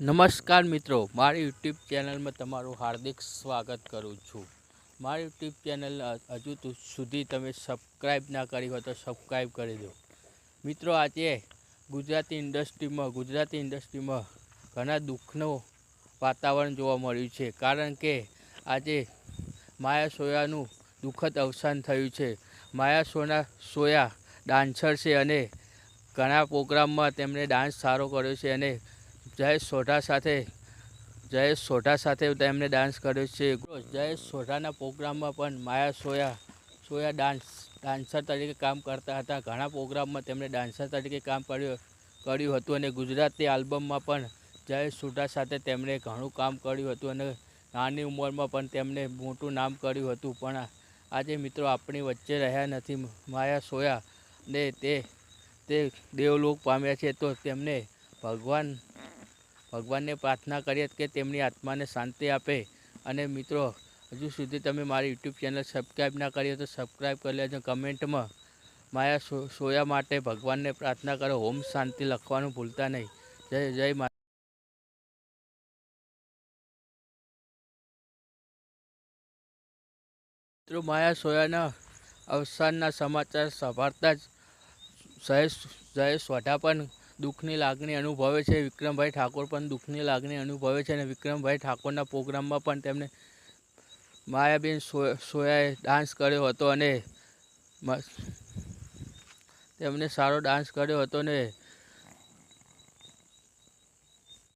નમસ્કાર મિત્રો, મારી યુટ્યુબ ચેનલમાં તમારું હાર્દિક સ્વાગત કરું છું. મારી યુટ્યુબ ચેનલ હજુ સુધી તમે સબસ્ક્રાઈબ ના કરી હોય તો સબસ્ક્રાઈબ કરી દો. મિત્રો, આજે ગુજરાતી ઇન્ડસ્ટ્રીમાં ગુજરાતી ઇન્ડસ્ટ્રીમાં ઘણા દુઃખનું વાતાવરણ જોવા મળ્યું છે. કારણ કે આજે માયા સોયાનું દુઃખદ અવસાન થયું છે. માયા સોના, સોયા ડાન્સર છે અને ઘણા પ્રોગ્રામમાં તેમણે ડાન્સ સારો કર્યો છે અને જયેશ સોઢા સાથે જયેશ સોઢા સાથે તેમણે ડાન્સ કર્યો છે. જયેશ સોઢાના પ્રોગ્રામમાં પણ માયા સોયા સોયા ડાન્સ ડાન્સર તરીકે કામ કરતા હતા. ઘણા પ્રોગ્રામમાં તેમણે ડાન્સર તરીકે કામ કર્યું કર્યું હતું અને ગુજરાતી આલ્બમમાં પણ જયેશ સોઢા સાથે તેમણે ઘણું કામ કર્યું હતું અને નાની ઉંમરમાં પણ તેમણે મોટું નામ કર્યું હતું. પણ આજે મિત્રો આપણી વચ્ચે રહ્યા નથી માયા સોયા ને તે તે દેવલોક પામ્યા છે. તો તેમને ભગવાન ભગવાનને પ્રાર્થના કરીએ કે તેમની આત્માને શાંતિ આપે. અને મિત્રો, હજુ સુધી તમે મારી યુટ્યુબ ચેનલ સબસ્ક્રાઈબ ના કરી તો સબસ્ક્રાઈબ કરી લેજો. કમેન્ટમાં માયા સોયા માટે ભગવાનને પ્રાર્થના કરો. ઓમ શાંતિ લખવાનું ભૂલતા નહીં. જય જય માતા મિત્રો, માયા સોયાના અવસાનના સમાચાર સાંભળતા જ જયેશ જયેશ વઢા પણ દુઃખની લાગણી અનુભવે છે. વિક્રમભાઈ ઠાકોર પણ દુઃખની લાગણી અનુભવે છે અને વિક્રમભાઈ ઠાકોરના પ્રોગ્રામમાં પણ તેમણે માયાબેન સોયાએ ડાન્સ કર્યો હતો અને તેમણે સારો ડાન્સ કર્યો હતો ને